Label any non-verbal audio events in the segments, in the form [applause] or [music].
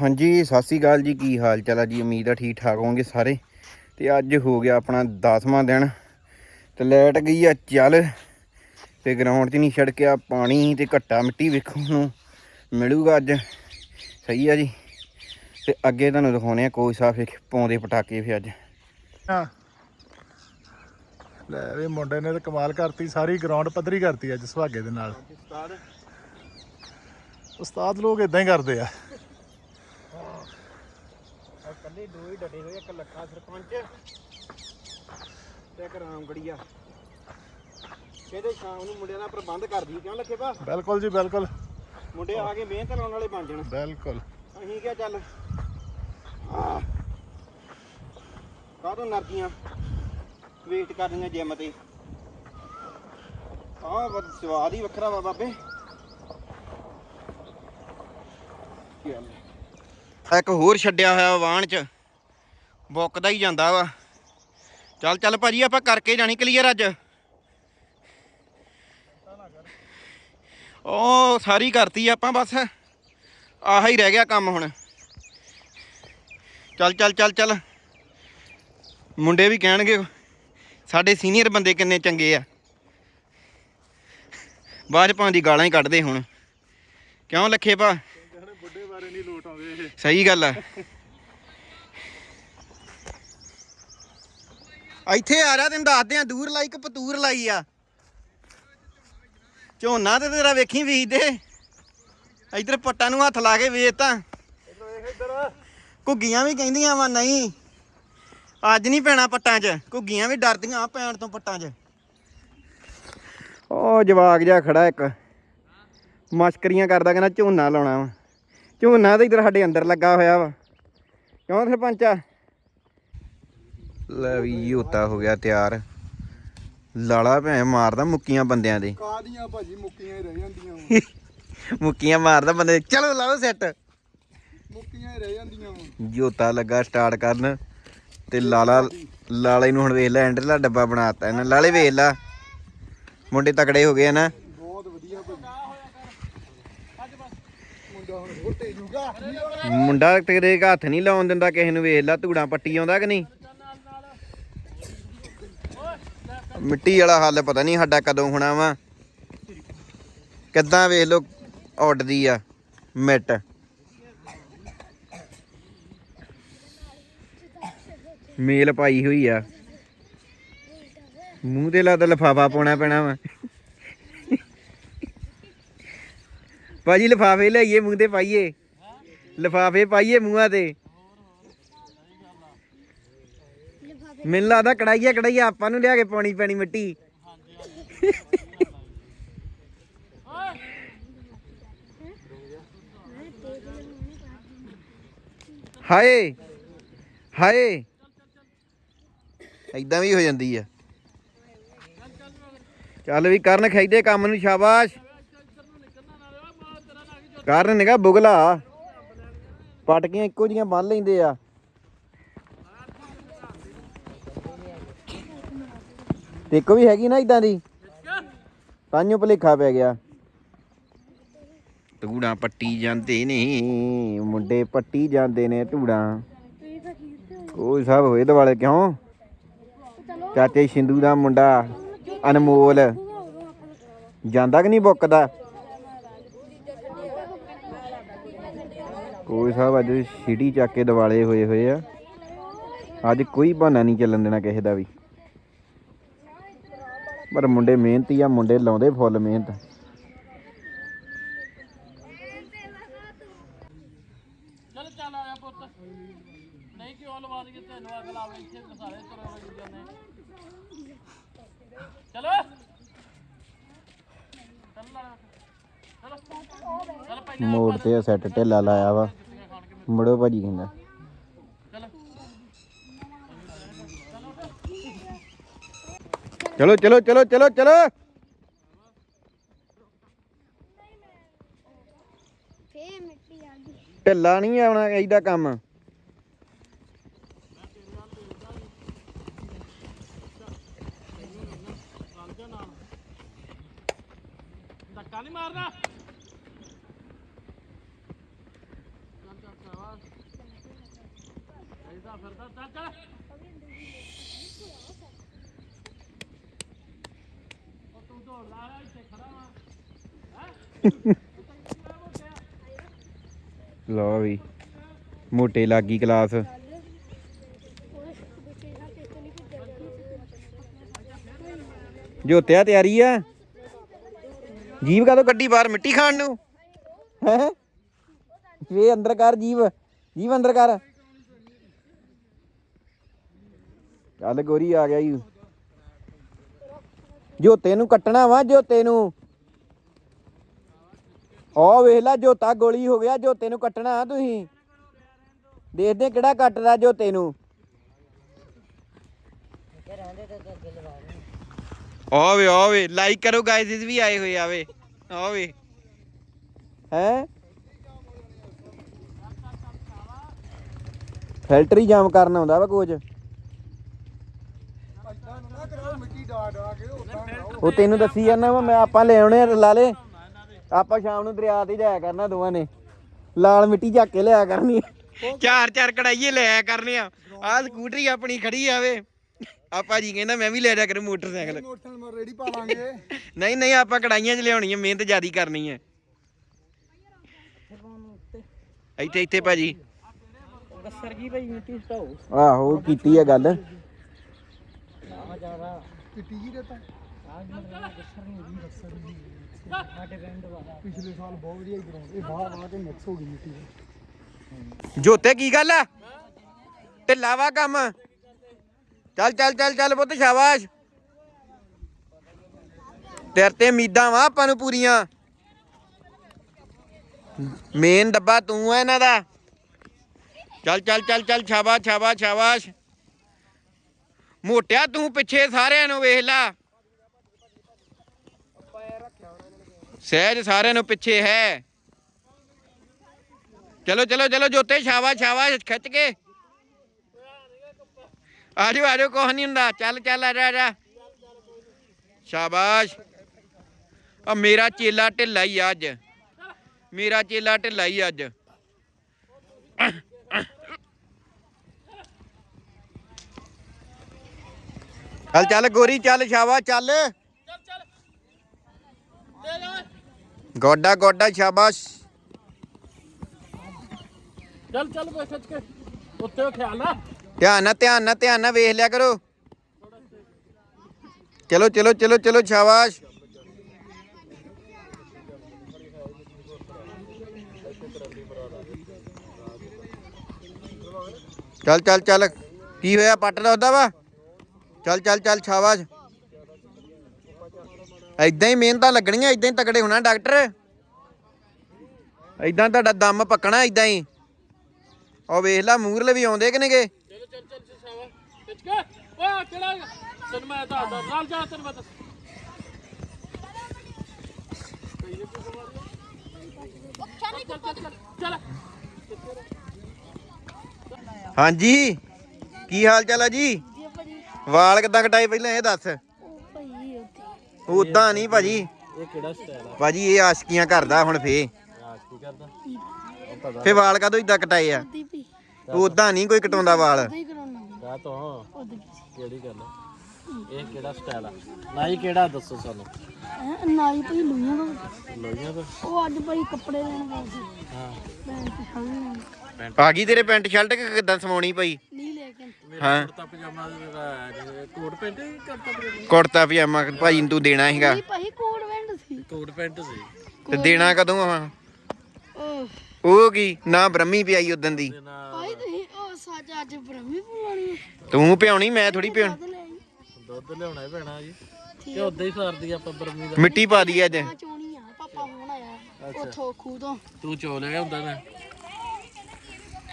ਹਾਂਜੀ ਸਤਿ ਸ੍ਰੀ ਅਕਾਲ ਜੀ। ਕੀ ਹਾਲ ਚਾਲ ਆ ਜੀ? ਉਮੀਦ ਆ ਠੀਕ ਠਾਕ ਹੋਵੋਗੇ ਸਾਰੇ। ਤੇ ਅੱਜ ਹੋ ਗਿਆ ਆਪਣਾ 10ਵਾਂ ਦਿਨ। ਤੇ ਲਾਈਟ ਗਈ ਆ ਚੱਲ। ਤੇ ਗਰਾਊਂਡ 'ਚ ਨਹੀਂ ਛੜਕਿਆ ਪਾਣੀ ਤੇ ਘੱਟਾ ਮਿੱਟੀ ਵੇਖੋ ਨੂੰ ਮਿਲੂਗਾ ਅੱਜ। ਸਹੀ ਆ ਜੀ। ਤੇ ਅੱਗੇ ਤੁਹਾਨੂੰ ਦਿਖਾਉਣੇ ਆ ਕੋਈ ਸਾਫ਼ ਪਾਉਂਦੇ ਪਟਾਕੇ ਫਿਰ ਅੱਜ। ਹਾਂ। ਲੈ ਵੀ ਮੁੰਡੇ ਨੇ ਤਾਂ ਕਮਾਲ ਕਰਤੀ ਸਾਰੀ ਗਰਾਊਂਡ ਪੱਧਰੀ ਕਰਤੀ ਅੱਜ ਸੁਹਾਗੇ ਦੇ ਨਾਲ। ਉਸਤਾਦ। ਲੋਕ ਇਦਾਂ ਹੀ ਕਰਦੇ ਆ। ਕੱਲੇ ਦੋ ਹੀ ਡਟੇ ਹੋਏ ਇੱਕ ਲੱਖਾ ਸਰਪੰਚ ਤੇ ਇੱਕ ਰਾਮਗੜੀਆ। ਕਹਿੰਦੇ ਸ਼ਾਮ ਨੂੰ ਮੁੰਡਿਆਂ ਦਾ ਪ੍ਰਬੰਧ ਕਰਦੀ ਕਿਉਂ ਲੱਖੇ ਭਾ? ਬਿਲਕੁਲ ਜੀ ਬਿਲਕੁਲ। ਮੁੰਡੇ ਆ ਕੇ ਮਿਹਨਤ ਲਾਉਣ ਵਾਲੇ ਬਣ ਜਾਣ। ਬਿਲਕੁਲ। ਅਸੀਂ ਕਿਹਾ ਚੱਲ ਕਾਹਦੋਂ ਨਰਦੀਆਂ ਵੇਟ ਕਰਨੀਆਂ ਜਿਮ ਤੇ? ਆਹ ਬਦ ਸਵਾਦ ਹੀ ਵੱਖਰਾ ਵਾ ਬਾਬੇ। ਇੱਕ ਹੋਰ ਛੱਡਿਆ ਹੋਇਆ ਵਾਹਣ ਚ। ਬੁੱਕਦਾ ਹੀ ਜਾਂਦਾ ਵਾ। ਚੱਲ ਚੱਲ ਭਾਜੀ, ਆਪਾਂ ਕਰਕੇ ਜਾਣੀ ਕਲੀਅਰ ਅੱਜ। ਉਹ ਸਾਰੀ ਕਰਤੀ ਆਪਾਂ ਬਸ। ਆਹ ਹੀ ਰਹਿ ਗਿਆ ਕੰਮ ਹੁਣ। ਚੱਲ ਚੱਲ ਚੱਲ ਚੱਲ। ਮੁੰਡੇ ਵੀ ਕਹਿਣਗੇ, ਸਾਡੇ ਸੀਨੀਅਰ ਬੰਦੇ ਕਿੰਨੇ ਚੰਗੇ ਆ। ਬਾਅਦ ਚ ਦੀ ਗਾਲਾਂ ਹੀ ਕੱਢਦੇ ਹੁਣ। ਕਿਉਂ ਲੱਖੇ ਭਾ? ਬੁੱਢੇ ਨਹੀਂ ਲੋਟ ਆਉਂਦੇ ਇਹ। ਸਹੀ ਗੱਲ ਆ। ਇੱਥੇ ਆ ਰਿਹਾ, ਤੈਨੂੰ ਦੱਸਦੇ ਆ, ਦੂਰ ਲਾਈ ਕਿ ਪਤੂਰ ਲਾਈ ਆ? ਝੋਨਾ ਤੇ ਤੇਰਾ ਵੇਖੀ ਬੀਜਦੇ ਇੱਧਰ ਪੱਟਾਂ ਨੂੰ ਹੱਥ ਲਾ ਕੇ ਵੇਚ ਤਾਂ। ਘੁੱਗੀਆਂ ਵੀ ਕਹਿੰਦੀਆਂ ਵਾ, ਨਹੀਂ। ਅੱਜ ਨਹੀਂ ਪੈਣਾ ਪੱਟਾਂ 'ਚ। ਘੁੱਗੀਆਂ ਵੀ ਡਰਦੀਆਂ ਆ ਪੈਣ ਤੋਂ ਪੱਟਾਂ 'ਚ। ਉਹ ਜਵਾਗ ਜਿਹਾ ਖੜਾ ਇੱਕ। ਮਸ਼ਕਰੀਆਂ ਕਰਦਾ ਕਹਿੰਦਾ ਝੋਨਾ ਲਾਉਣਾ ਵਾ। ਝੋਨਾ ਤਾਂ ਇੱਧਰ ਸਾਡੇ ਅੰਦਰ ਲੱਗਾ ਹੋਇਆ ਵਾ? ਕਿਉਂ ਸਰਪੰਚਾ? ਲੈ ਵੀ ਯੋਤਾ ਹੋ ਗਿਆ ਤਿਆਰ। ਲਾਲਾ ਭੈਣ ਮਾਰਦਾ ਮੁੱਕੀਆਂ ਬੰਦਿਆਂ ਦੇ। ਕਾਦੀਆਂ ਭਾਜੀ ਮੁੱਕੀਆਂ ਹੀ ਰਹਿ ਜਾਂਦੀਆਂ [laughs] ਮੁੱਕੀਆਂ ਮਾਰਦਾ ਬੰਦੇ ਚਲੋ ਲਾਓ ਸੈੱਟ ਮੁੱਕੀਆਂ ਹੀ ਰਹਿ ਜਾਂਦੀਆਂ ਜੋਤਾ ਲੱਗਾ ਸਟਾਰਟ ਕਰਨ ਤੇ ਲਾਲਾ ਲਾਲੇ ਨੂੰ ਹੁਣ ਵੇਖ ਲੈ ਐਂਡਰਲਾ ਡੱਬਾ ਬਣਾਤਾ ਇਹਨਾਂ ਲਾਲੇ ਵੇਖ ਲਾ। ਮੁੰਡੇ ਤਕੜੇ ਹੋ ਗਏ ਆ ਨਾ ਬਹੁਤ ਵਧੀਆ ਮੁੰਡਾ ਤੇਰੇ ਹੱਥ ਨਹੀਂ ਲਾਉਣ ਦਿੰਦਾ ਕਿਸੇ ਨੂੰ ਵੇਖ ਲੈ, ਧੂੜਾਂ ਪੱਟੀ ਆਉਂਦਾ ਕਿ ਨਹੀਂ? ਮਿੱਟੀ ਵਾਲਾ ਹੱਲ ਪਤਾ ਨਹੀਂ ਸਾਡਾ ਕਦੋਂ ਹੋਣਾ ਵਾ। ਕਿੱਦਾਂ ਵੇਖ ਲੋ ਉੱਡਦੀ ਆ, ਮਿੱਟ। ਮੇਲ ਪਾਈ ਹੋਈ ਆ। ਮੂੰਹ ਤੇ ਤਾਂ ਲਫਾਫਾ ਪਾਉਣਾ ਪੈਣਾ ਵਾ। ਭਾਜੀ ਲਫਾਫੇ ਲਈਏ ਮੂੰਹ ਤੇ ਪਾਈਏ। ਲਫਾਫੇ ਪਾਈਏ ਮੂੰਹਾਂ ਤੇ। ਮੈਨੂੰ ਲੱਗਦਾ ਕੜਾਈਆ ਕੜਾਈਆ ਆਪਾਂ ਨੂੰ ਲਿਆ ਕੇ ਪਾਉਣੀ ਪੈਣੀ ਮਿੱਟੀ। ਹਾਏ ਹਾਏ। ਐਦਾਂ ਵੀ ਹੋ ਜਾਂਦੀ ਆ। ਚੱਲ ਵੀ ਕਰਨ ਖਾਈਦੇ ਕੰਮ ਨੂੰ ਸ਼ਾਬਾਸ਼। ਕਰਨ ਨਿਗਾ ਬੁਗਲਾ। ਪਟਕੀਆਂ ਇੱਕੋ ਜੀਆਂ ਬੰਨ ਲੈਂਦੇ ਆ। ਤੇ ਇੱਕ ਵੀ ਹੈਗੀ ਨਾ ਇਦਾਂ ਦੀ? ਤਾਂਿਓ ਭਲੇਖਾ ਪੈ ਗਿਆ। ਧੂੜਾਂ ਪੱਟੀ ਜਾਂਦੇ ਨੇ, ਮੁੰਡੇ ਪੱਟੀ ਜਾਂਦੇ ਨੇ ਧੂੜਾਂ। ਕੋਈ ਸਭ ਹੋਏ ਦੁਆਲੇ ਕਿਉਂ? ਚਾਚੇ ਸਿੰਧੂ ਦਾ ਮੁੰਡਾ ਅਨਮੋਲ। ਜਾਂਦਾ ਕਿ ਨਹੀਂ ਬੁੱਕਦਾ? ਕੋਈ ਸਾਹਿਬ ਅੱਜ ਸਿਟੀ ਚੱਕ ਕੇ ਦਿਵਾਲੇ ਹੋਏ ਹੋਏ ਆ। ਅੱਜ ਕੋਈ ਬਹਾਨਾ ਨਹੀਂ ਚੱਲਣ ਦੇਣਾ ਕਿਸੇ ਦਾ ਵੀ। ਪਰ ਮੁੰਡੇ ਮਿਹਨਤੀ ਆ, ਮੁੰਡੇ ਲਾਉਂਦੇ ਫੁੱਲ ਮਿਹਨਤ। ਚੱਲ ਚੱਲ ਆਇਆ ਪੁੱਤ। ਨਹੀਂ ਕਿਉਂ ਲਵਾ ਦਈਏ ਤੈਨੂੰ ਅਗਲਾ ਆਵੇ ਇੱਥੇ ਸਾਰੇ ਤੁਰੇ ਹੋਏ ਜਾਂਦੇ ਚਲੋ। ਚੱਲ ਚਲੋ ਮੋੜ ਤੇ ਸੈੱਟ ਢਿੱਲਾ ਲਾਇਆ ਵਾ। ਮੁੜੋ ਭਾਜੀ ਕਹਿੰਦਾ। ਚਲੋ ਚਲੋ ਚਲੋ ਚਲੋ ਚਲੋ। ਢਿੱਲਾ ਨਹੀਂ ਆਉਣਾ ਚਾਹੀਦਾ ਕੰਮ। ਭਜਦਾ ਫਿਰਦਾ ਚੱਲ ਉਹ ਤੂੰ ਦੌੜ ਲਾ ਰਿਹਾ, ਇੱਥੇ ਖੜਾ ਵਾ। ਲਓ ਵੀ, ਮੋਟੇ ਲੱਗੀ ਕਲਾਸ। ਜੋਤਿਆ, ਤਿਆਰੀ ਆ? ਜੀਵ ਕਦੋਂ ਗੱਡੀ ਬਾਹਰ, ਮਿੱਟੀ ਖਾਣ ਨੂੰ? ਹੈ? ਵੇ, ਅੰਦਰ ਕਰ ਜੀਵ ਜੀਵ ਅੰਦਰ ਕਰ। ਚੱਲ ਗੋਰੀ ਆ ਗਿਆ ਈ ਜੋਤੇ ਨੂੰ ਕੱਟਣਾ ਵਾ ਜੋਤੇ ਨੂੰ। ਉਹ ਵੇਖ ਲੈ ਜੋਤਾ ਗੋਲੀ ਹੋ ਗਿਆ ਜੋਤੇ ਨੂੰ ਕੱਟਣਾ ਤੁਸੀਂ। ਦੇਖਦੇ ਕਿਹੜਾ ਕੱਟਦਾ ਜੋਤੇ ਨੂੰ। ਆਵੇ ਆਵੇ ਲਾਈਕ ਕਰੋ ਗਾਇਸ ਇਸ ਵੀ ਆਏ ਹੋਏ ਆਵੇ ਆਵੇ ਹੈ? ਫਿਲਟਰ ਹੀ ਜਾਮ ਕਰਨ ਆਉਂਦਾ ਵਾ ਕੋਚ ਉਹ ਤੈਨੂੰ ਦੱਸੀ ਜਾਂਦਾ ਵਾ ਮੈਂ ਆਪਾਂ ਲੈ ਆਉਣੇ ਆ ਲਾਲੇ ਆਪਾਂ ਸ਼ਾਮ ਨੂੰ ਦਰਿਆ ਤੇ ਜਾਇਆ ਕਰਨਾ ਦੋਵਾਂ ਨੇ। ਲਾਲ ਮਿੱਟੀ ਚੱਕ ਕੇ ਲਿਆ ਕਰਨੀ। ਚਾਰ ਚਾਰ ਕੜਾਈਏ ਲਿਆ ਕਰਨੇ ਆ। ਆਹ ਸਕੂਟਰੀ ਆਪਣੀ ਖੜੀ ਆਵੇ ਆਪਾਂ ਜੀ ਕਹਿੰਦਾ ਮੈਂ ਵੀ ਲੈ ਜਾ ਕਰ ਮੋਟਰਸਾਈਕਲ। ਮੋਟਰਸਾਈਕਲ ਮੈਂ ਰੇੜੀ ਪਾ ਲਾਂਗੇ ਨਹੀਂ ਨਹੀਂ ਆਪਾਂ ਕੜਾਈਆਂ 'ਚ ਲਿਆਉਣੀ ਹੈ ਮਿਹਨਤ ਜ਼ਿਆਦੀ ਕਰਨੀ ਹੈ ਇੱਥੇ ਇੱਥੇ ਭਾਜੀ। ਗੱਸਰ ਕੀ ਭਾਈ ਮਿੱਟੀ ਸਟਾਓ ਆਹੋ ਕੀਤੀ ਹੈ ਗੱਲ। ਪਿੱਟੀ ਜੀ ਦੇਤਾ ਪਿਛਲੇ ਸਾਲ ਬਹੁਤ ਵਧੀਆ ਗਰਾਊਂਡ ਇਹ ਬਾਹਰ ਆ ਕੇ ਮਿਕਸ ਹੋ ਗਈ ਮਿੱਟੀ ਜੋਤੇ ਕੀ ਗੱਲ ਆ? ਢਿੱਲਾ ਵਾ ਕੰਮ। ਚੱਲ ਚੱਲ ਚੱਲ ਚੱਲ ਪੁੱਤ, ਸ਼ਾਬਾਸ਼। ਤੇਰੇ ਤੇ ਉਮੀਦਾਂ ਵਾ ਆਪਾਂ ਨੂੰ ਪੂਰੀਆਂ। ਮੇਨ ਡੱਬਾ ਤੂੰ ਆ ਇਹਨਾਂ ਦਾ। ਚੱਲ ਚੱਲ ਚੱਲ ਚੱਲ, ਸ਼ਾਬਾਸ਼ ਸ਼ਾਬਾਸ਼ ਸ਼ਾਬਾਸ਼। ਮੋਟਿਆ ਤੂੰ ਪਿੱਛੇ ਸਾਰਿਆਂ ਨੂੰ ਵੇਖ ਲਾ। ਸਹਿਜ ਸਾਰਿਆਂ ਨੂੰ ਪਿੱਛੇ ਹੈ। ਚਲੋ ਚਲੋ ਚਲੋ, ਜੋਤੇ, ਸ਼ਾਬਾਸ਼ ਸ਼ਾਬਾਸ਼, ਖਿੱਚ ਕੇ। ਆਜੋ ਆਜੋ, ਕੁਛ ਨਹੀਂ ਹੁੰਦਾ। ਚੱਲ ਚੱਲ, ਆ ਜਾ ਜਾ। ਸ਼ਾਬਾਸ਼। ਆ ਮੇਰਾ ਚੇਲਾ ਢਿੱਲਾ ਹੀ ਅੱਜ। ਮੇਰਾ ਚੇਲਾ ਢਿੱਲਾ ਹੀ ਅੱਜ। ਚੱਲ ਚੱਲ, ਗੋਰੀ, ਚੱਲ, ਸ਼ਾਬਾਸ਼, ਚੱਲ ਦੇ ਜਾ ਗੋਡਾ ਗੋਡਾ ਸ਼ਾਬਾਸ਼। ਚੱਲ ਚੱਲ ਬੈ ਖਿੱਚ ਕੇ। ਉੱਤੇ ਖਿਆਲ ਆ। ਧਿਆਨ ਨਾਲ ਧਿਆਨ ਨਾਲ ਧਿਆਨ ਨਾਲ ਵੇਖ ਲਿਆ ਕਰੋ। ਚਲੋ ਚਲੋ ਚਲੋ ਚਲੋ ਸ਼ਾਬਾਸ਼। ਚੱਲ ਚੱਲ ਚੱਲ। ਕੀ ਹੋਇਆ? ਪੱਟ ਦਾ ਉਹਦਾ ਵਾ? ਚੱਲ ਚੱਲ ਚੱਲ ਸ਼ਾਬਾਸ਼। ਐਦਾਂ ਹੀ ਮਿਹਨਤਾਂ ਲੱਗਣੀਆਂ ਐਦਾਂ ਹੀ ਤਕੜੇ ਹੋਣਾ ਡਾਕਟਰ। ਐਦਾਂ ਤੁਹਾਡਾ ਦਮ ਪੱਕਣਾ ਐਦਾਂ ਹੀ। ਉਹ ਵੇਖ ਲੈ ਮੂਰਲੇ ਵੀ ਆਉਂਦੇ ਕਿ ਨੇਗੇ? ਚੱਲ ਚੱਲ ਚੱਲ ਸਾਵਾ। ਖਿੱਚ ਕੇ। ਓਏ ਕਿਹੜਾ ਤੈਨੂੰ ਮੈਂ ਦੱਸਦਾ ਨਾਲ ਜਾ ਤੈਨੂੰ ਮੈਂ ਦੱਸ ਚੱਲ ਚੱਲ ਚੱਲ ਚੱਲ ਹਾਂਜੀ ਕੀ ਹਾਲ ਚਾਲ ਆ ਜੀ? ਵਾਲ ਕਿਦਾਂ ਕਟਾਏ ਪਹਿਲਾਂ ਇਹ ਦੱਸ। ਉਦਾਂ ਨਹੀਂ ਭਾਜੀ। ਇਹ ਕਿਹੜਾ ਸਟਾਈਲ ਆ? ਭਾਜੀ ਇਹ ਆਸ਼ਕੀਆਂ ਕਰਦਾ ਹੁਣ ਫੇ ਕੀ ਕਰਦਾ? ਫੇ ਵਾਲ ਕਦੋਂ ਇਦਾਂ ਕਟਾਏ ਆ? ਦੀਪੀ ਉਦਾਂ ਨਹੀਂ ਕੋਈ ਕਟਾਉਂਦਾ ਵਾਲ। ਕਰਾਉਣਾ ਕਾ ਤੋਂ। ਉਹਦੇ ਕਿਹੜੀ ਗੱਲ ਆ? ਇਹ ਕਿਹੜਾ ਸਟਾਈਲ ਆ? ਨਾਈ ਕਿਹੜਾ ਦੱਸੋ ਸਾਨੂੰ? ਹੈ? ਨਾਈ ਭਾਈ ਲੂਈਆਂ ਦਾ। ਲੋਈਆਂ ਦਾ? ਉਹ ਅੱਜ ਭਾਈ ਕੱਪੜੇ ਲੈਣ ਗਏ ਸੀ। ਹਾਂ। ਮੈਂ ਤੇ ਹਾਂ। ਆ ਗਈ ਤੇਰੇ ਪੈਂਟ ਸ਼ਰਟ ਕਿ ਕਿਦਾਂ ਸਮਾਉਣੀ ਭਾਈ ਨਹੀਂ ਲੈ ਕੇ ਹਾਂ? ਕੁੜਤਾ ਪਜਾਮਾ ਦਾ ਕੋਟ ਪੈਂਟ ਹੀ ਕਰਤਾ ਪਜਾਮਾ? ਕੁੜਤਾ ਪਜਾਮਾ ਭਾਈ ਨੂੰ ਤੂੰ ਦੇਣਾ ਹੈਗਾ ਨਹੀਂ ਭਾਈ ਕੋਟ ਵੈਂਡ ਸੀ। ਕੋਟ ਪੈਂਟ ਸੀ। ਤੇ ਦੇਣਾ ਕਦੋਂ ਆ? ਉਹ ਉਹ ਕੀ? ਨਾ ਬ੍ਰਹਮੀ ਪਿਆਈ ਉਦੋਂ ਦੀ। ਤੇ ਨਾ ਭਾਈ ਤੁਸੀਂ ਉਹ ਸੱਚ ਅੱਜ ਬ੍ਰਹਮੀ ਪੁਲਾਣੀ ਤੂੰ ਪਿਆਉਣੀ ਮੈਂ ਥੋੜੀ ਪਿਆਉਣੀ। ਕਦ? ਦੁੱਧ ਲਿਆਉਣਾ ਹੀ ਪੈਣਾ ਜੀ। ਤੇ ਉਦਾਂ ਹੀ ਸਾਰਦੀ ਆਪਾਂ ਬਰਮੀ ਦਾ। ਮਿੱਟੀ ਪਾ ਦੀ ਅੱਜ। ਆ ਚੋਣੀ ਆ ਪਾਪਾ ਹੁਣ ਆਇਆ। ਉਥੋਂ ਖੂ ਤੋਂ ਤੂੰ ਚੋ ਲਿਆ ਹੁੰਦਾ ਨਾ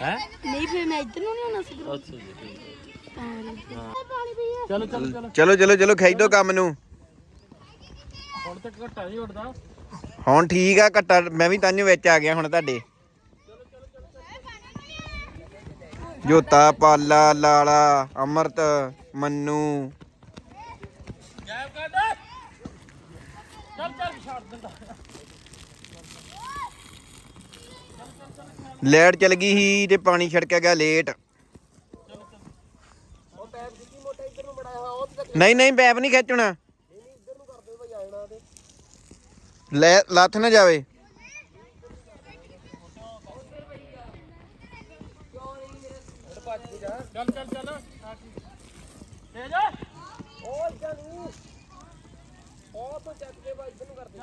ਹੈ? ਨਹੀਂ ਫਿਰ ਮੈਂ ਇੱਧਰ ਨੂੰ ਨਹੀਂ ਆਉਣਾ ਸੀ ਅੱਛਾ ਜੀ ਠੀਕ ਤਾਂ ਕਰਕੇ। ਪਾਣੀ ਪੀਆ ਚਲੋ ਚਲੋ। ਚਲੋ ਚਲੋ ਚਲੋ ਚਲੋ ਖੈਦੋ ਕੰਮ ਨੂੰ। ਹੁਣ ਤੱਕ ਘਟਾ ਨਹੀਂ ਉੱਡਦਾ। ਹੁਣ ਠੀਕ ਆ ਘੱਟਾ ਮੈਂ ਵੀ ਤਾਂਿਓ ਵਿੱਚ ਆ ਗਿਆ ਹੁਣ ਤੁਹਾਡੇ। ਜੋਤਾ ਪਾਲਾ ਲਾਲਾ ਅਮਰਤ ਮੰਨੂ। ਗਾਇਬ ਕਰ ਦੇ ਚੱਲ ਚੱਲ ਛੱਡ ਦਿੰਦਾ। ਲੈਟ ਚਲ ਗਈ ਸੀ ਤੇ ਪਾਣੀ ਛਿੜਕਿਆ ਗਿਆ ਲੇਟ। ਨਹੀਂ ਨਹੀਂ, ਪੈਪ ਨਹੀਂ ਖਿੱਚਣਾ। ਲੱਥ ਨਾ ਜਾਵੇ। ਚੱਲ ਚੱਲ ਚੱਲ। ਦੇ ਜਾ ਓਏ ਜਾਨੂ ਉਹ ਤੋਂ ਚੱਕ ਕੇ ਬਾਈ ਨੂੰ ਕਰਦੇ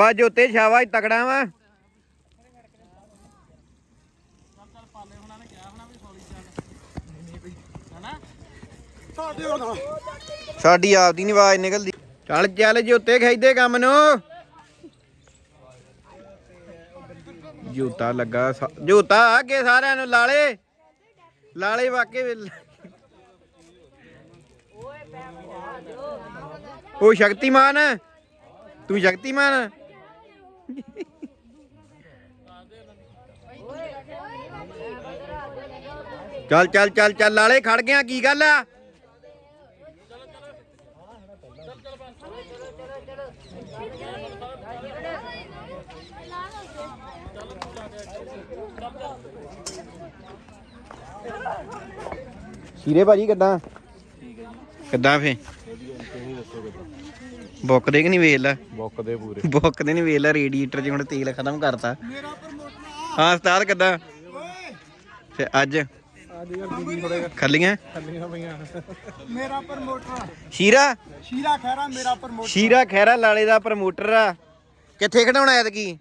ਆ ਜੋਤੇ, ਸ਼ਾਬਾਸ਼, ਤਕੜਾ ਵਾ। ਸਾਡੀ ਆਪਦੀ ਨਹੀਂ ਆਵਾਜ਼ ਨਿਕਲਦੀ। ਚੱਲ ਚੱਲ ਜੋਤੇ ਖੈਦੇ ਕੰਮ ਨੂੰ। ਜੋਤਾ ਲੱਗਾ ਜੋਤਾ ਜੂਤਾ ਅੱਗੇ ਸਾਰਿਆਂ ਨੂੰ ਲਾਲੇ ਲਾਲੇ ਵਾਕੇ ਵੇਲ- ਉਹ ਸ਼ਕਤੀਮਾਨ ਤੂੰ ਸ਼ਕਤੀਮਾਨ ਚੱਲ ਚੱਲ ਚੱਲ ਚੱਲ ਲਾਲੇ ਖੜ ਗਿਆ ਕੀ ਗੱਲ ਆ ਸ਼ੀਰੇ ਭਾਜੀ ਕਿੱਦਾਂ ਕਿੱਦਾਂ ਫੇ? ਬੁੱਕ ਦੇ ਕਿ ਨਹੀਂ ਵੇਖ ਲੈ? ਬੁੱਕ ਦੇ ਪੂਰੇ। ਬੁੱਕ ਦੇ ਨਹੀਂ ਵੇਖ ਲੈ ਰੇਡੀਏਟਰ 'ਚ ਹੁਣ ਤੇਲ ਖਤਮ ਕਰਤਾ। ਹਾਂ ਉਸਤਾਦ ਕਿੱਦਾਂ? ਫੇ ਅੱਜ? ਖੱਲੀਆਂ? ਖੱਲੀਆਂ ਪਈਆਂ ਮੇਰਾ ਪ੍ਰਮੋਟਰ ਸ਼ੀਰਾ? ਸ਼ੀਰਾ ਖੈਰਾ ਮੇਰਾ ਪ੍ਰਮੋਟਰ ਸ਼ੀਰਾ ਖੈਰਾ ਲਾਲੇ ਦਾ ਪ੍ਰਮੋਟਰ ਆ। ਕਿੱਥੇ ਖਡਾਉਣਾ ਐਤਕੀ?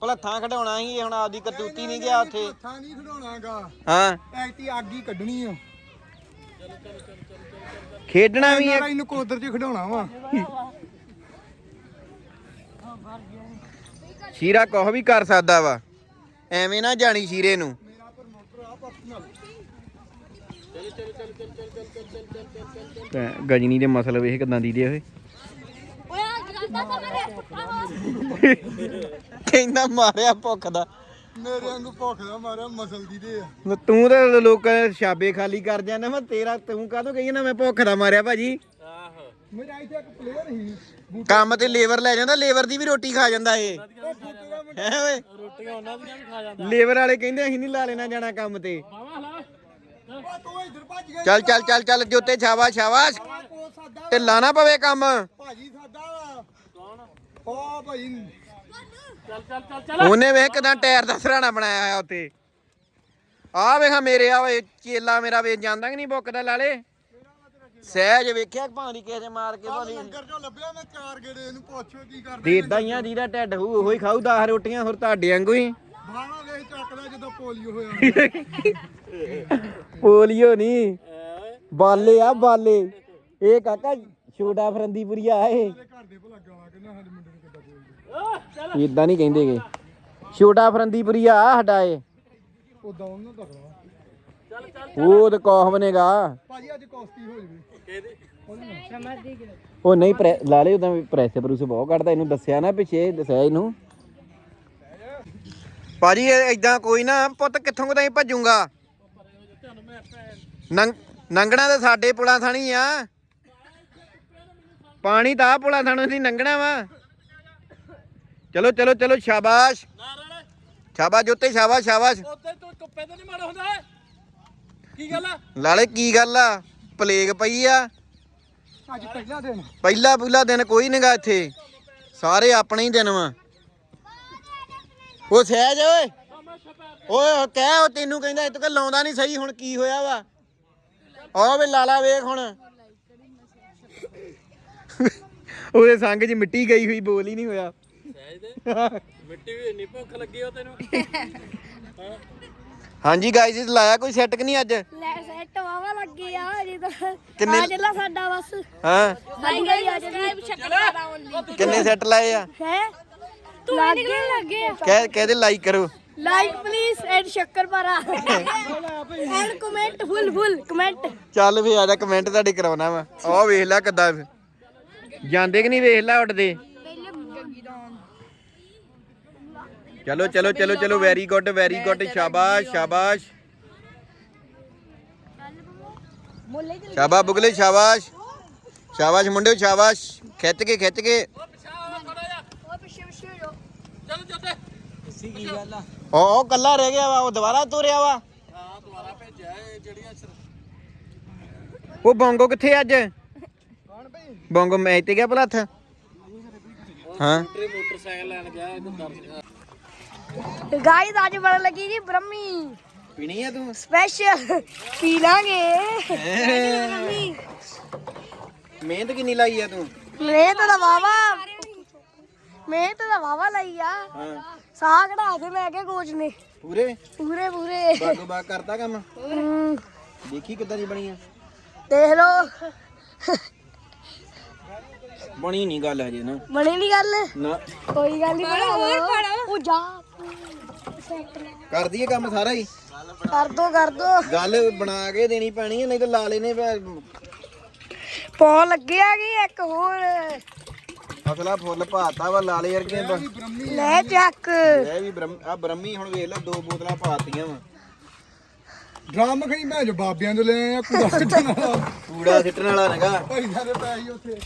ਭਲਾ ਥਾਂ ਖਡਾਉਣਾ ਸੀ ਹੁਣ ਆਪਦੀ ਕਰਤੂਤੀ ਨਹੀਂ ਗਿਆ ਉੱਥੇ। ਥਾਂ ਨਹੀਂ ਖਡਾਉਣਾਗਾ। ਹਾਂ। ਅੱਗ ਹੀ ਕੱਢਣੀ ਆ। ਖੇਡਣਾ ਵੀ ਹੈ। ਇਹਨੂੰ ਕੋਦਰ 'ਚ ਖਡਾਉਣਾ ਵਾ। ਸ਼ੀਰਾ ਕੁਛ ਵੀ ਕਰ ਸਕਦਾ ਵਾ। ਐਵੇਂ ਨਾ ਜਾਣੀ ਸ਼ੀਰੇ ਨੂੰ। ਤੇ ਗਜਨੀ ਦੇ ਮਸਲ ਵੇਖ ਕਿਦਾਂ ਦੀ ਦੇ ਓਏ ਕਹਿੰਦਾ ਮਾਰਿਆ ਭੁੱਖ ਦਾ। ਮੇਰੇ ਵਾਂਗੂ ਭੁੱਖ ਦਾ ਮਾਰਿਆ ਮਸਲ ਦੀ ਦੇ ਆ। ਤੂੰ ਤਾਂ ਲੋਕਾਂ ਦੇ ਛਾਬੇ ਖਾਲੀ ਕਰ ਜਾਂਦਾ ਮੈਂ ਤੇਰਾ ਤੂੰ ਕਾਹਤੋਂ ਕਹੀ ਨਾ ਮੈਂ ਭੁੱਖ ਦਾ ਮਾਰਿਆ ਭਾਜੀ। ਆਹੋ ਮੇਰਾ ਇੱਥੇ ਇੱਕ ਪਲੇਅਰ ਸੀ ਕੰਮ ਤੇ ਲੇਬਰ ਲੈ ਜਾਂਦਾ ਲੇਬਰ ਦੀ ਵੀ ਰੋਟੀ ਖਾ ਜਾਂਦਾ ਇਹ। ਹੈ ਓਏ? ਰੋਟੀਆਂ ਉਹਨਾਂ ਦੀਆਂ ਵੀ ਖਾ ਜਾਂਦਾ। ਲੇਬਰ ਵਾਲੇ ਕਹਿੰਦੇ ਅਸੀਂ ਨਹੀਂ ਲਾ ਲੈਣਾ ਜਾਣਾ ਕੰਮ ਤੇ। ਬਾਵਾ ਹਲਾ ਓ ਤੂੰ ਇੱਧਰ ਭੱਜ ਗਿਆ। ਚੱਲ ਚੱਲ ਚੱਲ ਚੱਲ ਜੋਤੇ ਸ਼ਾਬਾਸ਼ ਸ਼ਾਬਾਸ਼। ਢਿੱਲਾ ਨਾ ਪਵੇ ਕੰਮ। ਭਾਜੀ ਸਾਦਾ ਵਾ। ਕੌਣ? ਓ ਭਾਜੀ ਚੱਲ ਚੱਲ ਚੱਲ ਚੱਲ। ਉਹਨੇ ਵੇਖ ਕਿਦਾਂ ਟਾਇਰ ਦਾ ਸਰਾਣਾ ਬਣਾਇਆ ਹੋਇਆ ਉੱਤੇ ਆ ਵੇਖਾ ਮੇਰੇ ਆ ਓਏ ਚੇਲਾ ਮੇਰਾ ਵੇ ਜਾਂਦਾ ਕਿ ਨਹੀਂ ਬੁੱਕਦਾ ਲਾਲੇ? ਸਹਿਜ ਵੇਖਿਆ ਭਾਂਦੀ ਕਿਸੇ ਦੇ ਮਾਰ ਕੇ ਭਾਂਦੀ। ਲੰਗਰ ਚੋਂ ਲੱਭਿਆ ਮੈਂ ਚਾਰ ਗੇੜੇ ਇਹਨੂੰ ਪੁੱਛੋ ਕੀ ਕਰਦੇ ਤੇ ਇਦਾਂ ਹੀ ਆ ਜਿਹਦਾ ਢਿੱਡ ਹੋਊ ਉਹੀ ਖਾਊ 10 ਰੋਟੀਆਂ ਹੋਰ ਤੁਹਾਡੇ ਵਾਂਗੂ ਹੀ। ਬਾਣਾ ਵੇਖ ਚੱਕਦਾ ਜਦੋਂ ਪੋਲੀਓ ਹੋਇਆ ਪੋਲੀਓ ਨਹੀਂ ਬਾਲੇ ਆ ਬਾਲੇ। ਇਹ ਕਾਕਾ ਛੋਟਾ ਫਰੰਦੀਪੁਰੀਆ ਆ ਇਹ ਘਰ ਦੇ ਭਲਾ ਗਾਲਾਂ ਕਹਿੰਦਾ ਸਾਡੇ ਮੁੰਡੇ ਨੂੰ ਕਿੱਦਾਂ ਬੋਲਦੇ? ਇਦਾਂ ਨਹੀਂ ਕਹਿੰਦੇਗੇ ਛੋਟਾ ਫਰੰਦੀਪੁਰੀਆ ਆ ਸਾਡਾ ਇਹ। ਉਦਾਂ ਉਹਨਾਂ ਦਾ ਖੜਾ ਉਹ ਤੇ ਕੌਹ ਬਨੇਗਾ ਭਾਜੀ ਅੱਜ ਕੋਸਤੀ ਹੋ ਜਵੇ। ਉਹ ਨਹੀਂ ਪ੍ਰੈ- ਲਾਲੇ ਉਦਾਂ ਪ੍ਰੈਸ ਪ੍ਰੂਸ ਬਹੁਤ ਕੱਢਦਾ ਇਹਨੂੰ ਦੱਸਿਆ ਨਾ ਪਿੱਛੇ ਦੱਸਿਆ ਇਹਨੂੰ। ਭਾਜੀ ਇਦਾਂ ਕੋਈ ਨਾ ਪੁੱਤ ਕਿੱਥੋਂ ਕਦਾਈ ਭੱਜੂਗਾ? ਨੰਗ ਨੰਗਣਾ ਤਾਂ ਸਾਡੇ ਪੁਲਾਂ ਥਾਣੀ ਆ। ਪਾਣੀ ਤਾਂ ਆ ਪੁਲਾਂ ਥਾਣੋਂ ਦੀ ਨੰਗਣਾ ਵਾ। ਚਲੋ ਚਲੋ ਚਲੋ ਸ਼ਾਬਾਸ਼। ਸ਼ਾਬਾਸ਼ ਜੋਤੇ ਸ਼ਾਬਾਸ਼ ਸ਼ਾਬਾਸ਼। ਉੱਤੇ ਤੂੰ ਕੁੱਪੇ ਤੇ ਨਹੀਂ ਮਾੜਾ ਹੁੰਦਾ? ਕੀ ਗੱਲ ਆ? ਲਾਲੇ ਕੀ ਗੱਲ ਆ? ਪਲੇਗ ਪਈ ਆ। ਅੱਜ ਪਹਿਲਾ ਦਿਨ। ਪਹਿਲਾ ਪਹਿਲਾ ਦਿਨ ਕੋਈ ਨਹੀਂਗਾ ਇੱਥੇ। ਸਾਰੇ ਆਪਣੇ ਹੀ ਦਿਨ ਵਾ। ਉਹ ਸਹਿਜ ਓਏ। ਓਏ ਕਹਿ ਉਹ ਤੈਨੂੰ ਕਹਿੰਦਾ ਇਤਕ ਲਾਉਂਦਾ ਨਹੀਂ ਸਹੀ ਹੁਣ ਕੀ ਹੋਇਆ ਵਾ? ਆ ਵੇ ਲਾਲਾ ਵੇਖ ਹੁਣ। ਉਹਦੇ ਸੰਗ 'ਚ ਮਿੱਟੀ ਗਈ ਹੋਈ ਬੋਲ ਹੀ ਨਹੀਂ ਹੋਇਆ। ਸਹਿਜ ਦੇ [laughs] ਮਿੱਟੀ ਵੀ ਇੰਨੀ ਭੁੱਖ ਲੱਗੀ ਉਹ ਤੈਨੂੰ। [laughs] ਹਾਂਜੀ ਗਾਇਸ ਇਸ ਲਾਇਆ ਕੋਈ ਸੈੱਟ ਕਿ ਨਹੀਂ ਅੱਜ? ਲੈ ਸੈੱਟ ਵਾਵਾ ਲੱਗੇ ਆ ਜੀ ਤਾਂ ਕਿੰਨੇ- ਆ ਚੱਲਾ ਸਾਡਾ ਬਸ। ਹਾਂ। ਵਧੀਆ ਹੀ ਆ ਸਬਸਕ੍ਰਾਈਬ ਚੱਕਰ ਕਿੰਨੇ ਸੈੱਟ ਲਾਏ ਆ? ਹੈ? ਤੂੰ ਲੱਗੇ ਲੱਗੇ ਕਹਿ ਕਹਦੇ ਲਾਈਕ ਕਰੋ। ਲਾਈਕ ਪਲੀਜ਼ ਐਂਡ ਸ਼ੱਕਰ ਪਾਰਾ and comment full full comment ਚੱਲ ਵੀ ਆ ਜਾ ਕਮੈਂਟ ਤੁਹਾਡੇ ਕਰਾਉਣਾ ਵਾ। ਆਹ ਵੇਖ ਲੈ ਕਿੱਦਾਂ। ਜਾਂਦੇ ਕਿ ਨਹੀਂ ਵੇਖ ਲੈ ਉੱਡਦੇ ਚਲੋ ਚਲੋ ਚਲੋ ਚਲੋ ਵੈਰੀ ਗੁੱਡ ਵੈਰੀ ਗੁੱਡ ਸ਼ਾਬਾਸ਼ ਸ਼ਾਬਾਸ਼ ਸ਼ਾਬਾਸ਼ ਬੁਗਲੇ ਸ਼ਾਬਾਸ਼ ਸ਼ਾਬਾਸ਼ ਮੁੰਡਿਓ ਸ਼ਾਬਾਸ਼ ਖਿੱਚ ਕੇ ਖਿੱਚ ਕੇ ਉਹ ਪਿੱਛੇ ਪਿੱਛੇ ਹੋ ਚੱਲ ਜੋਤੇ ਦੱਸੀ ਕੀ ਗੱਲ ਆ ਉਹ ਉਹ ਕੱਲਾ ਰਹਿ ਗਿਆ ਵਾ ਉਹ ਦੁਬਾਰਾ ਤੁਰਿਆ ਵਾ ਹਾਂ ਦੁਬਾਰਾ ਭੇਜਿਆ ਇਹ ਜਿਹੜੀਆਂ ਉਹ ਬੋਂਗੋ ਕਿੱਥੇ ਅੱਜ ਬੋਂਗੋ ਮੈਚ ਤੇ ਗਿਆ ਭਲਾ ਹੱਥ ਹਾਂ ਸਕੂਟਰੀ ਮੋਟਰਸਾਈਕਲ ਲੈਣ ਗਿਆ ਇਹ ਦਰਸ ਗਾਇਸ ਅੱਜ ਬਣ ਲੱਗੀ ਜੀ ਬ੍ਰਹਮੀ। ਪੀਣੀ ਆ ਤੂੰ? ਸਪੈਸ਼ਲ ਪੀ ਲਾਂਗੇ। ਬ੍ਰਹਮੀ ਮਿਹਨਤ ਕਿੰਨੀ ਲਾਈ ਆ ਤੂੰ? ਮਿਹਨਤ ਦਾ ਵਾਵਾ ਮਿਹਨਤ ਦਾ ਵਾਵਾ ਲਈ ਆ। ਹਾਂ। ਸਾਹ ਕਢਾ ਕੇ ਮੈਂ ਕਿਹਾ ਕੋਚ ਨੇ ਪੂਰੇ? ਪੂਰੇ ਪੂਰੇ। ਬਾਗੋ ਬਾਗ ਕਰਤਾ ਕੰਮ? ਹਮ, ਦੇਖੀ ਕਿੱਦਾਂ ਦੀ ਬਣੀ ਆ? ਦੇਖ ਲੋ ਬਣੀ ਨਹੀਂ ਗੱਲ ਹਜੇ ਨਾ। ਬਣੀ ਨਹੀਂ ਗੱਲ। ਨਾ। ਕੋਈ ਗੱਲ ਨਹੀਂ ਬਣਾ ਉਹ ਜਾ। ਕਰ ਦਈਏ ਕੰਮ ਸਾਰਾ ਹੀ? ਕਰ ਦੋ ਕਰ ਦੋ। ਗੱਲ ਬਣਾ ਕੇ ਦੇਣੀ ਪੈਣੀ ਹੈ ਨਹੀਂ ਤਾਂ ਲਾ ਲੈਨੇ ਪੌ ਲੱਗਿਆ ਕੀ ਇੱਕ ਹੋਰ। ਅਸਲਾ ਫੁੱਲ ਭਾਤਾ ਵਾ ਲਾਲੇ ਵਰਗੇ ਬ- ਲੈ ਚੱਕ। ਇਹ ਵੀ ਬ੍ਰਹਮ ਆ ਬ੍ਰਹਮੀ ਹੁਣ ਵੇਖ ਲੈ ਦੋ ਬੋਤਲਾਂ ਪਾਤੀਆਂ ਵਾ। ਡਰਮ ਖਣੀ ਮੈਂ ਜੋ ਬਾਬਿਆਂ ਤੋਂ ਲੈ ਆਇਆ ਕੂੜਾ ਕੱਢਣ ਵਾਲਾ। ਕੂੜਾ ਸਿੱਟਣ ਵਾਲਾ ਨਗਾ। ਪੈਸਿਆਂ ਦੇ ਪੈਸੇ ਉੱਥੇ।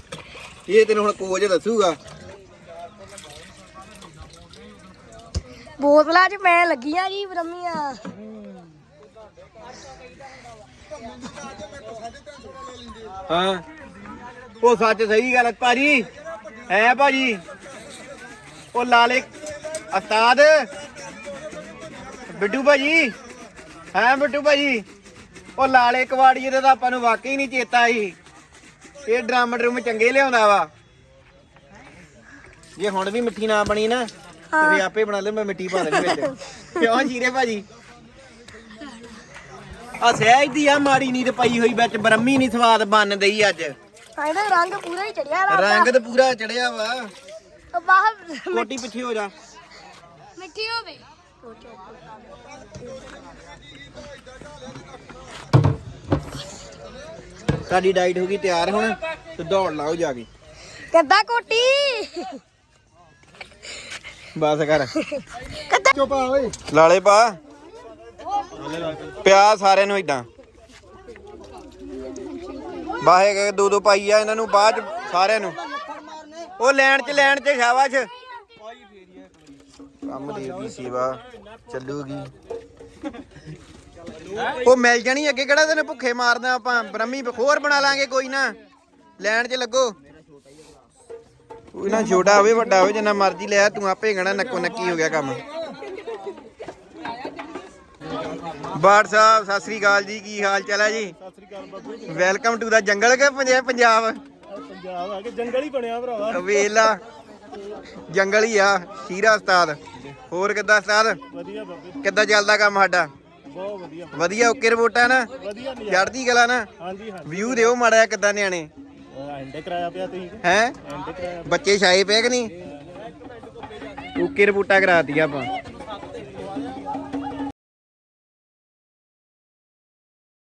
ਇਹ ਤੈਨੂੰ ਹੁਣ ਕੋਚ ਦੱਸੂਗਾ। ਬੋਤਲਾਂ 'ਚ ਮੈਂ ਲੱਗੀਆਂ ਜੀ ਬ੍ਰਹਮੀਆਂ ਹਾਂ। ਉਹ ਸੱਚ ਸਹੀ ਗੱਲ ਭਾਜੀ। ਹੈ ਭਾਜੀ। ਉਹ ਲਾਲੇ ਉਸਤਾਦ। ਬਿੱਟੂ ਭਾਜੀ। ਹੈ ਬਿੱਟੂ ਭਾਜੀ। ਉਹ ਲਾਲੇ ਕਵਾੜੀਏ ਦਾ ਤਾਂ ਆਪਾਂ ਨੂੰ ਵਾਕਈ ਨਹੀਂ ਚੇਤਾ ਸੀ ਇਹ ਡਰਮ ਡਰਮ ਚੰਗੇ ਲਿਆਉਂਦਾ ਵਾ। ਜੇ ਹੁਣ ਵੀ ਮਿੱਠੀ ਨਾ ਬਣੀ ਨਾ। ਤੇ ਵੀ ਆਪੇ ਬਣਾ ਲੈ ਮੈਂ ਮਿੱਟੀ ਪਾ ਦੇਣੀ ਵਿੱਚ। ਕਿਉਂ ਜੀਰੇ ਭਾਜੀ? ਆ ਸਹਿਜ ਦੀ ਆ ਮਾੜੀ ਨੀਂਦ ਪਈ ਹੋਈ ਵਿੱਚ ਬ੍ਰਹਮੀ ਨਹੀਂ ਸਵਾਦ ਬਣ ਦਈ ਅੱਜ। ਇਹਦਾ ਰੰਗ ਪੂਰਾ ਹੀ ਚੜਿਆ ਰਾਤ ਰੰਗ ਤੇ ਪੂਰਾ ਚੜਿਆ ਵਾ। ਕੋਟੀ ਪਿੱਛੇ ਹੋ ਜਾ। ਮਿੱਠੀ ਹੋਵੇ। ਸਾਡੀ ਡਾਈਟ ਹੋ ਗਈ ਤਿਆਰ ਹੁਣ ਤੇ ਦੌੜ ਲਾਓ ਜਾ ਕੇ। ਕਿੱਦਾਂ ਕੋਟੀ। ਬਸ ਕਰ। ਕਿੱਦਾਂ? ਚੁੱਪ ਆ ਓਏ। ਲਾਲੇ ਪਾ। ਪਿਆ ਸਾਰਿਆਂ ਨੂੰ ਇਦਾਂ ਬਾਹੇ ਦੋ ਦੋ ਪਾਈ ਆ ਇਹਨਾਂ ਨੂੰ ਬਾਅਦ ਚ ਸਾਰਿਆਂ ਨੂੰ। ਉਹ ਲੈਣ ਚ ਲੈਣ ਚ ਸ਼ਾਬਾਸ਼। ਕੰਮ ਦੀ ਦੀ ਸੇਵਾ ਚੱਲੂਗੀ। ਉਹ ਮਿਲ ਜਾਣੀ ਅੱਗੇ ਕਿਹੜਾ ਤੈਨੂੰ ਭੁੱਖੇ ਮਾਰਦਾ ਆਪਾਂ ਬ੍ਰਹਮੀ ਹੋਰ ਬਣਾ ਲਾਂਗੇ ਕੋਈ ਨਾ। ਲੈਣ ਚ ਲੱਗੋ। ਕੋਈ ਨਾ ਛੋਟਾ ਹੋਵੇ ਵੱਡਾ ਹੋਵੇ ਜਿੰਨਾ ਮਰਜ਼ੀ ਲਿਆ ਤੂੰ ਆਪੇ ਗਣਾ ਨੱਕੋ ਨੱਕੀ ਹੋ ਗਿਆ ਕੰਮ। ਬਾੜ ਸਾਹਿਬ ਸਤਿ ਸ੍ਰੀ ਅਕਾਲ ਜੀ ਕੀ ਹਾਲ ਚਾਲ ਹੈ ਜੀ? ਸਤਿ ਸ੍ਰੀ ਅਕਾਲ ਬਾਬੂ ਵੈਲਕਮ ਟੂ ਦਾ ਜੰਗਲ ਕੇ ਪੰਜਾਬ ਪੰਜਾਬ? ਪੰਜਾਬ ਆ ਕੇ ਜੰਗਲ ਹੀ ਬਣਿਆ ਭਰਾਵਾ। ਵੇਲਾ ਜੰਗਲ ਹੀ ਆ ਸ਼ੀਰਾ ਉਸਤਾਦ। ਹੋਰ ਕਿੱਦਾਂ ਉਸਤਾਦ? ਵਧੀਆ ਬਾਬੂ ਕਿੱਦਾਂ ਚੱਲਦਾ ਕੰਮ ਸਾਡਾ? ਬਹੁਤ ਵਧੀਆ। ਵਧੀਆ ਓਕੇ ਰਿਪੋਰਟਾਂ ਨਾ? ਵਧੀਆ ਚੜਦੀ ਗਲਾ ਨਾ? ਹਾਂਜੀ ਹਾਂਜੀ। ਵਿਊ ਦਿਓ ਮਾੜਾ ਕਿੱਦਾਂ ਨਿਆਣੇ। ਐਂਡੇ ਕਰਾਇਆ ਪਿਆ ਤੁਸੀਂ? ਹੈ? ਬੱਚੇ ਛਾਏ ਪਏ ਕਿ ਨਹੀਂ? ਓਕੇ ਰਿਪੋਰਟਾਂ ਕਰਾਤੀਆਂ ਆਪਾਂ।